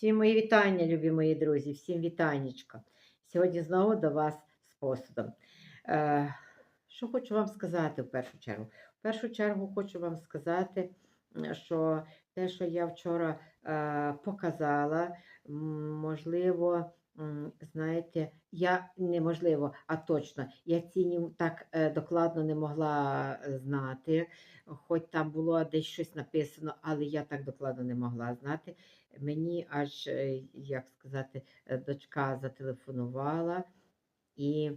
Всім мої вітання, любі мої друзі, всім вітаннячка. Сьогодні знову до вас з посудом. Е, що хочу вам сказати в першу чергу? В першу чергу хочу вам сказати, що те, що я вчора е, показала, можливо, знаєте, я неможливо, а точно, я цінів так е, докладно не могла е, знати, хоч там було десь щось написано, але я так докладно не могла знати. Мені аж, е, як сказати, дочка зателефонувала, і,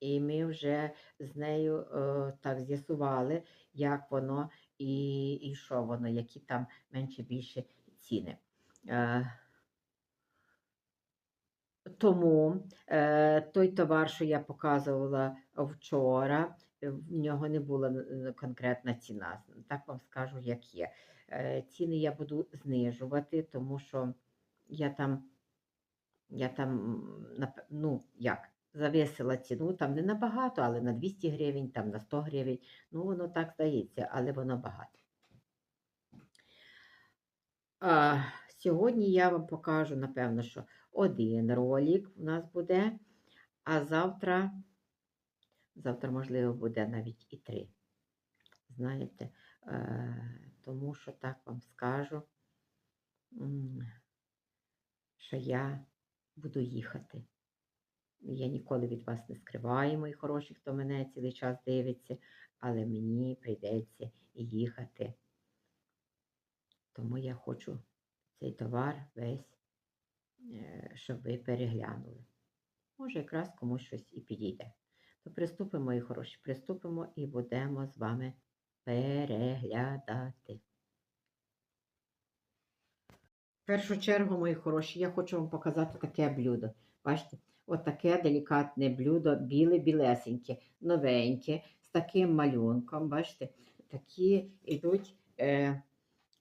і ми вже з нею так з'ясували, як воно і, і що воно, які там менше більше ціни. Тому е, той товар, що я показувала вчора, е, в нього не була конкретна ціна. Так вам скажу, як є. Е, ціни я буду знижувати, тому що я там, я там ну, як, зависила ціну, там не набагато, але на 200 гривень, там на 100 гривень. Ну, воно так здається, але воно багато. А, сьогодні я вам покажу, напевно, що один ролик у нас буде, а завтра, завтра, можливо, буде навіть і три. Знаєте, е, тому що так вам скажу, що я буду їхати. Я ніколи від вас не скриваю, мої хороші, хто мене цілий час дивиться, але мені прийдеться їхати. Тому я хочу цей товар весь, щоб ви переглянули. Може, якраз комусь щось і підійде. То приступимо, мої хороші, приступимо і будемо з вами переглядати. В першу чергу, мої хороші, я хочу вам показати таке блюдо. Бачите, от делікатне блюдо, біле-білесеньке, новеньке, з таким малюнком. Бачите, такі йдуть е,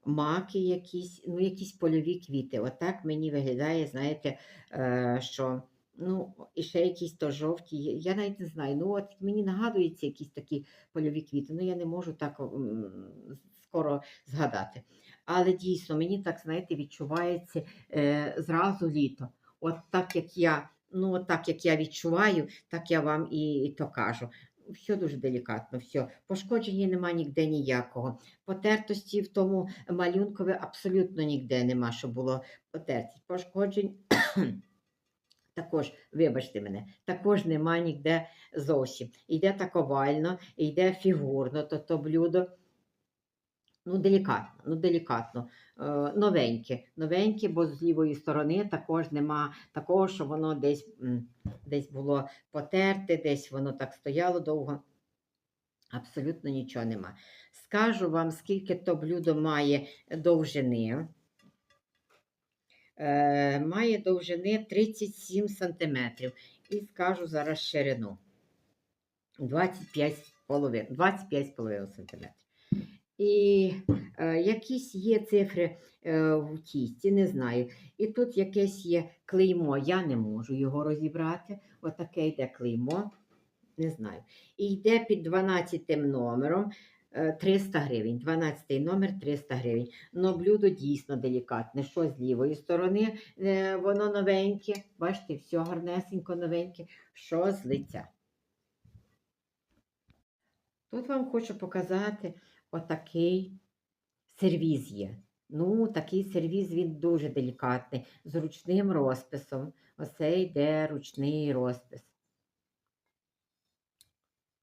маки, якісь, ну, якісь польові квіти. Отак мені виглядає, знаєте, е, що. Ну, і ще якісь то жовті. Я навіть не знаю. Ну, от мені нагадуються якісь такі польові квіти. Ну, я не можу так скоро згадати. Але дійсно, мені так, знаєте, відчувається е, зразу літо. От так як я, ну, от так як я відчуваю, так я вам і, і то кажу. Все дуже делікатно, все. Пошкодження нема ніде ніякого. Потертості в тому малюнкові абсолютно ніде нема, що було потертість. Пошкоджень також, вибачте мене, також нема ніде зовсім. Йде так овально, йде фігурно, то то блюдо. Ну, делікатно, ну, делікатно. Е, новеньке, новеньке, бо з лівої сторони також нема такого, що воно десь, десь було потерте, десь воно так стояло довго. Абсолютно нічого нема. Скажу вам, скільки то блюдо має довжини. Е, має довжини 37 см. І скажу зараз ширину. 25,5 25,5 см. І е, якісь є цифри е, в тісті, не знаю. І тут якесь є клеймо, я не можу його розібрати. Отаке йде клеймо, не знаю. І йде під 12 номером е, 300 гривень. 12 номер 300 гривень. Но блюдо дійсно делікатне. Що з лівої сторони е, воно новеньке. Бачите, все гарнесенько новеньке. Що з лиця. Тут вам хочу показати отакий сервіз є. Ну, такий сервіз він дуже делікатний, з ручним розписом. Оце йде ручний розпис.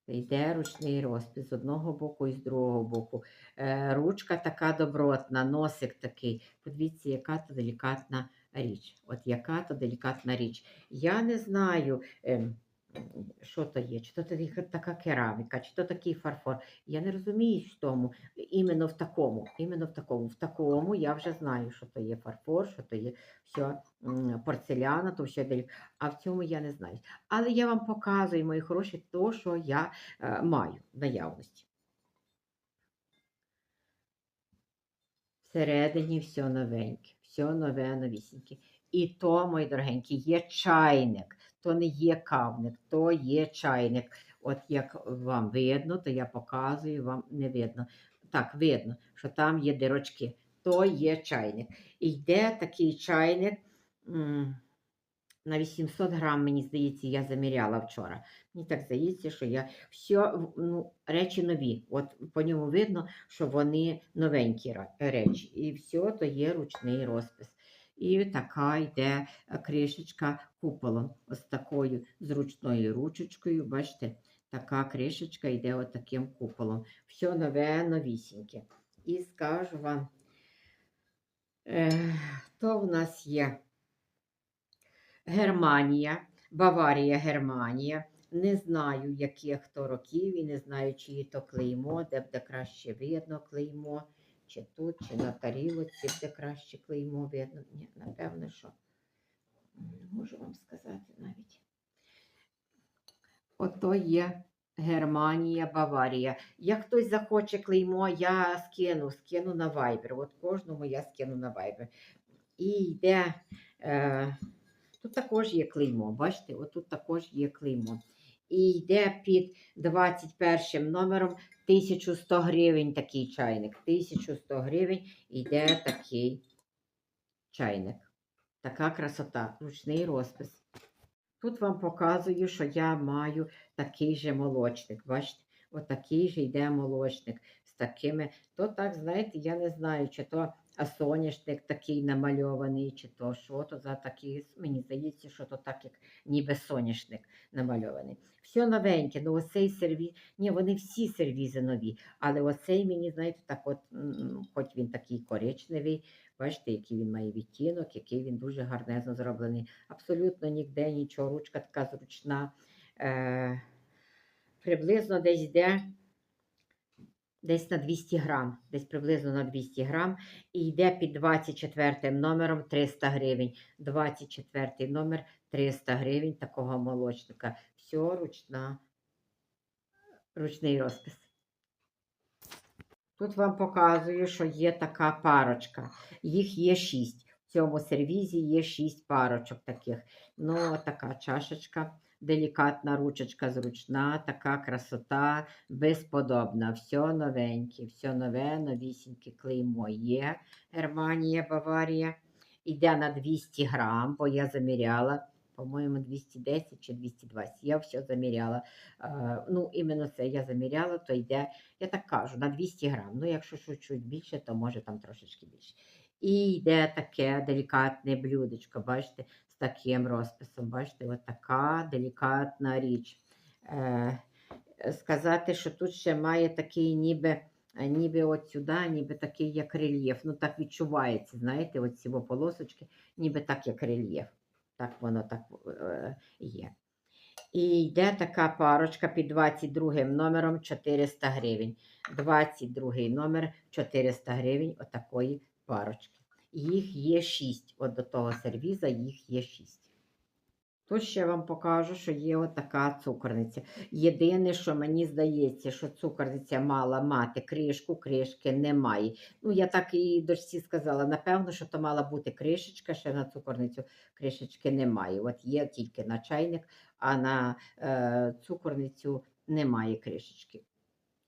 Йде ручний розпис з одного боку і з другого боку. Е, ручка така добротна, носик такий. Подивіться, яка то делікатна річ. От яка то делікатна річ. Я не знаю, ем, що то є, чи то така кераміка, чи то такий фарфор. Я не розумію в тому, іменно в такому, іменно в такому. В такому я вже знаю, що то є фарфор, що то є все порцеляна, то все а в цьому я не знаю. Але я вам показую, мої хороші, то, що я е, маю в наявності. Всередині все новеньке, все нове, новісіньке. І то, мої дорогенькі, є чайник, то не є кавник, то є чайник. От як вам видно, то я показую, вам не видно. Так, видно, що там є дирочки. то є чайник. І йде такий чайник на 800 грам, мені здається, я заміряла вчора. Мені так здається, що я все, ну, речі нові. От по ньому видно, що вони новенькі речі. І все то є ручний розпис. І така йде е, кришечка куполом, ось такою зручною ручечкою. Бачите, така кришечка йде таким куполом. Все нове, новісіньке. І скажу вам, е, то в нас є Германія, Баварія, Германія. Не знаю, яких то років і не знаю, чиї то клеймо, де буде краще видно клеймо, чи тут, чи на тарілоці буде краще клеймо видно. Ні, напевно, що не можу вам сказати навіть. Ото є Германія, Баварія. Як хтось захоче клеймо, я скину, скину на Viber. От кожному я скину на Viber. І йде. Е, тут також є клеймо. Бачите, отут також є клеймо. І йде під 21 номером 1100 гривень такий чайник. 1100 гривень йде такий чайник. Така красота, ручний розпис. Тут вам показую, що я маю такий же молочник. Бачите, отакий же йде молочник з такими. То так, знаєте, я не знаю, чи то а соняшник такий намальований, чи то що то за такий. Мені здається, що то так, як ніби соняшник намальований. Все новеньке, ну оцей сервіз. Ні, вони всі сервізи нові, але оцей мені, знаєте, так от, хоч він такий коричневий, бачите, який він має відтінок, який він дуже гарнезно зроблений. Абсолютно ніде нічого, ручка така зручна. Е, приблизно десь йде десь на 200 грам, десь приблизно на 200 грам, і йде під 24 номером 300 гривень. 24 номер 300 гривень такого молочника. Все ручна, ручний розпис. Тут вам показую, що є така парочка. Їх є 6. В цьому сервізі є 6 парочок таких. Ну, така чашечка, делікатна ручечка зручна, така красота, безподобна. Все новеньке, все нове, новісіньке клеймо є. Германія, Баварія. Іде на 200 грам, бо я заміряла. По-моєму, 210 чи 220. Я все заміряла. Е, ну, іменно це я заміряла, то йде, я так кажу, на 200 грам. Ну, якщо чуть-чуть більше, то може там трошечки більше. І йде таке делікатне блюдечко, бачите, таким розписом. Бачите, от така делікатна річ. Е, сказати, що тут ще має такий ніби. Ніби от сюди, ніби такий як рельєф. Ну так відчувається, знаєте, от ці полосочки, ніби так як рельєф. Так воно так е, є. І йде така парочка під 22 номером 400 гривень. 22 номер 400 гривень отакої парочки. Їх є 6. От до того сервіза їх є 6. Тут ще вам покажу, що є отака цукорниця. Єдине, що мені здається, що цукорниця мала мати кришку, кришки немає. Ну, я так і дочці сказала, напевно, що то мала бути кришечка, ще на цукорницю кришечки немає. От є тільки на чайник, а на е, цукорницю немає кришечки.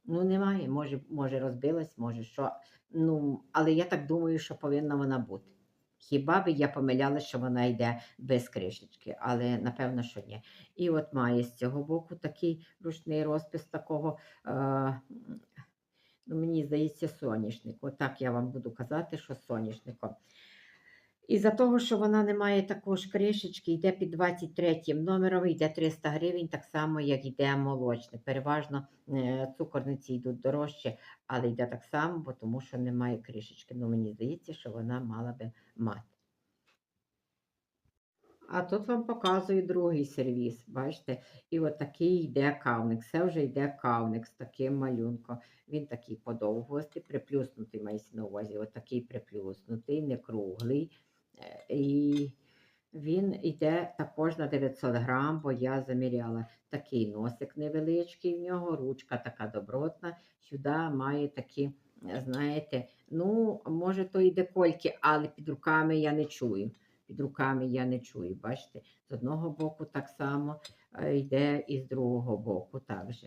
Ну, немає, може, може розбилась, може що. Ну, але я так думаю, що повинна вона бути. Хіба би я помилялася, що вона йде без кришечки, але напевно, що ні. І от має з цього боку такий ручний розпис такого, е, ну, мені здається, соняшник. Отак я вам буду казати, що соняшником. І за того, що вона не має також кришечки, йде під 23 номером, йде 300 гривень, так само, як йде молочник. Переважно е, цукорниці йдуть дорожче, але йде так само, бо тому що немає кришечки. Ну, мені здається, що вона мала би мати. А тут вам показую другий сервіс. Бачите? І от такий йде кавник. Це вже йде кавник з таким малюнком. Він такий подовгостий, приплюснутий мається на увазі. От такий приплюснутий, не круглий. Е, І він йде також на 900 грам, бо я заміряла такий носик невеличкий в нього, ручка така добротна. Сюди має такі, знаєте, ну, може, то і декольки, але під руками я не чую. Під руками я не чую. Бачите, з одного боку так само е, йде і з другого боку також.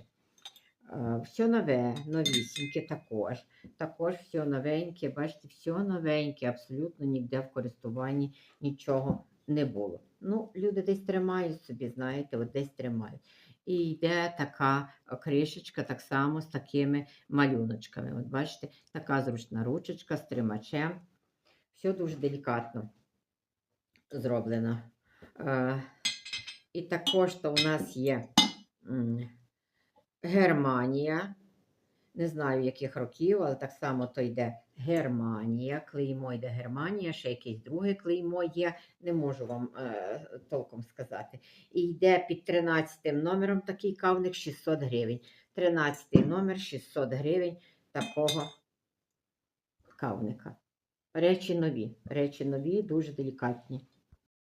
Все нове, новісіньке також. Також все новеньке, бачите, все новеньке, абсолютно ніде в користуванні нічого не було. Ну, люди десь тримають собі, знаєте, от десь тримають. І йде така кришечка так само з такими малюночками. От бачите, така зручна ручечка з тримачем. Все дуже делікатно зроблено. І також то у нас є Германія. Не знаю, яких років, але так само то йде Германія. Клеймо йде Германія, ще якесь друге клеймо є. Не можу вам е, толком сказати. І йде під 13 номером такий кавник 600 гривень. 13 номер 600 гривень такого кавника. Речі нові. Речі нові, дуже делікатні.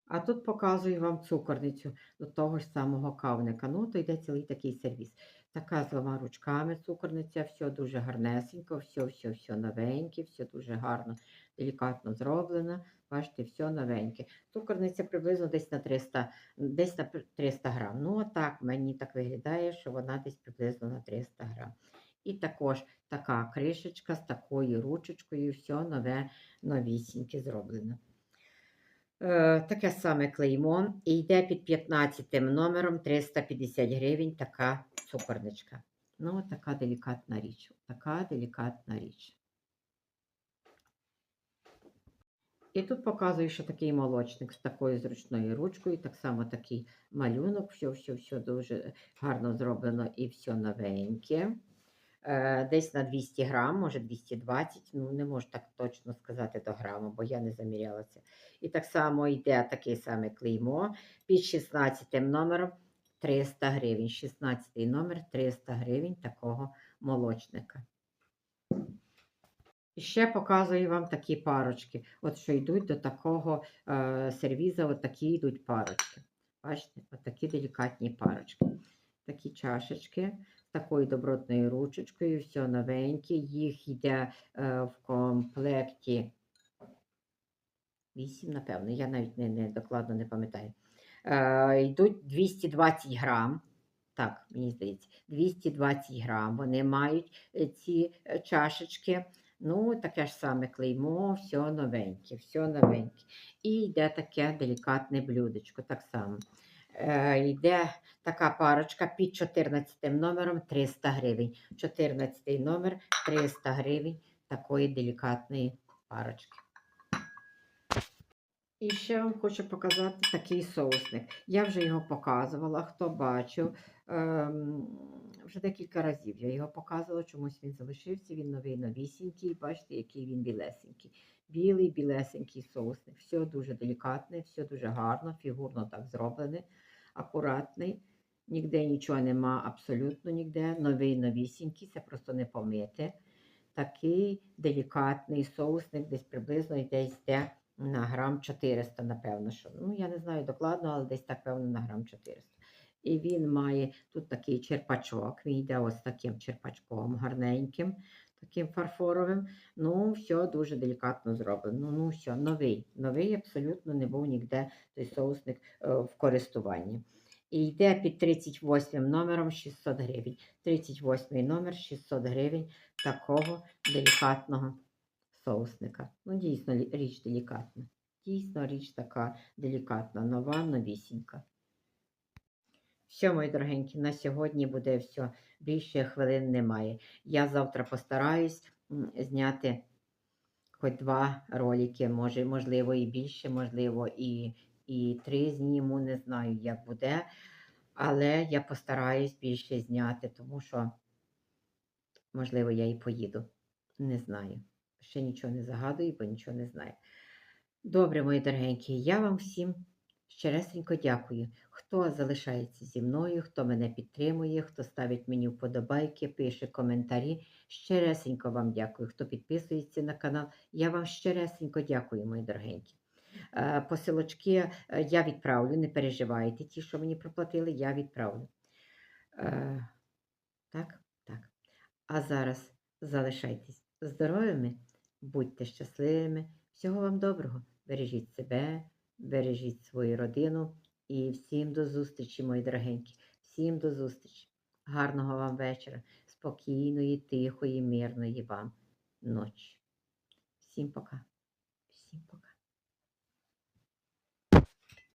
А тут показую вам цукорницю до того ж самого кавника. Ну, то йде цілий такий сервіс. Така з двома ручками цукорниця, все дуже гарнесенько, все, все, все новеньке, все дуже гарно, делікатно зроблено. Бачите, все новеньке. Цукорниця приблизно десь на 300, десь на 300 грам. Ну, отак мені так виглядає, що вона десь приблизно на 300 грам. І також така кришечка з такою ручечкою, все нове, новісіньке зроблено. Е, таке саме клеймо. І йде під 15 номером 350 гривень така цукорничка. Ну, така делікатна річ. Така делікатна річ. І тут показую, що такий молочник з такою зручною ручкою, так само такий малюнок, все, все, все дуже гарно зроблено і все новеньке. Е, Десь на 200 грам, може 220, ну не можу так точно сказати до граму, бо я не замірялася. І так само йде таке саме клеймо під 16 номером 300 гривень. 16 номер 300 гривень такого молочника. І ще показую вам такі парочки. От що йдуть до такого е, сервіза, от такі йдуть парочки. Бачите, от такі делікатні парочки. Такі чашечки такою добротною ручечкою, все новеньке. Їх йде е, в комплекті 8, напевно, я навіть не, не докладно не пам'ятаю. Е, йдуть 220 грам. Так, мені здається, 220 грам. Вони мають е, ці е, чашечки. Ну, таке ж саме клеймо, все новеньке, все новеньке. І йде таке делікатне блюдечко, так само. Е, йде така парочка під 14 номером 300 гривень. 14 номер 300 гривень такої делікатної парочки. І ще вам хочу показати такий соусник. Я вже його показувала, хто бачив. Ем, вже декілька разів я його показувала, чомусь він залишився, він новий новісінький. Бачите, який він білесенький. Білий, білесенький соусник. Все дуже делікатне, все дуже гарно, фігурно так зроблене, акуратний. Ніде нічого нема, абсолютно ніде. Новий новісінький, це просто не помити. Такий делікатний соусник, десь приблизно десь йде на грам 400, напевно. що. Ну, я не знаю докладно, але десь так, певно, на грам 400. І він має тут такий черпачок. Він йде ось таким черпачком гарненьким, таким фарфоровим. Ну, все дуже делікатно зроблено. Ну, все, новий. Новий абсолютно не був ніде той соусник е, в користуванні. І йде під 38 номером 600 гривень. 38 номер 600 гривень такого делікатного соусника. Ну, дійсно, річ делікатна. Дійсно, річ така делікатна, нова, новісінька. Все, мої дорогенькі, на сьогодні буде все. Більше хвилин немає. Я завтра постараюсь зняти хоч два ролики, може, можливо, і більше, можливо, і, і три зніму, не знаю, як буде. Але я постараюсь більше зняти, тому що, можливо, я і поїду. Не знаю. Ще нічого не загадую, бо нічого не знаю. Добре, мої дорогенькі, я вам всім щиресенько дякую. Хто залишається зі мною, хто мене підтримує, хто ставить мені вподобайки, пише коментарі. Щиресенько вам дякую. Хто підписується на канал, я вам щиресенько дякую, мої дорогенькі. Е, Посилочки е, я відправлю, не переживайте, ті, що мені проплатили, я відправлю. Е, Так, так. А зараз залишайтесь здоровими, будьте щасливими. Всього вам доброго. Бережіть себе, бережіть свою родину і всім до зустрічі, мої дорогенькі. Всім до зустрічі. Гарного вам вечора. спокійної, тихої, мирної вам ночі. Всім пока.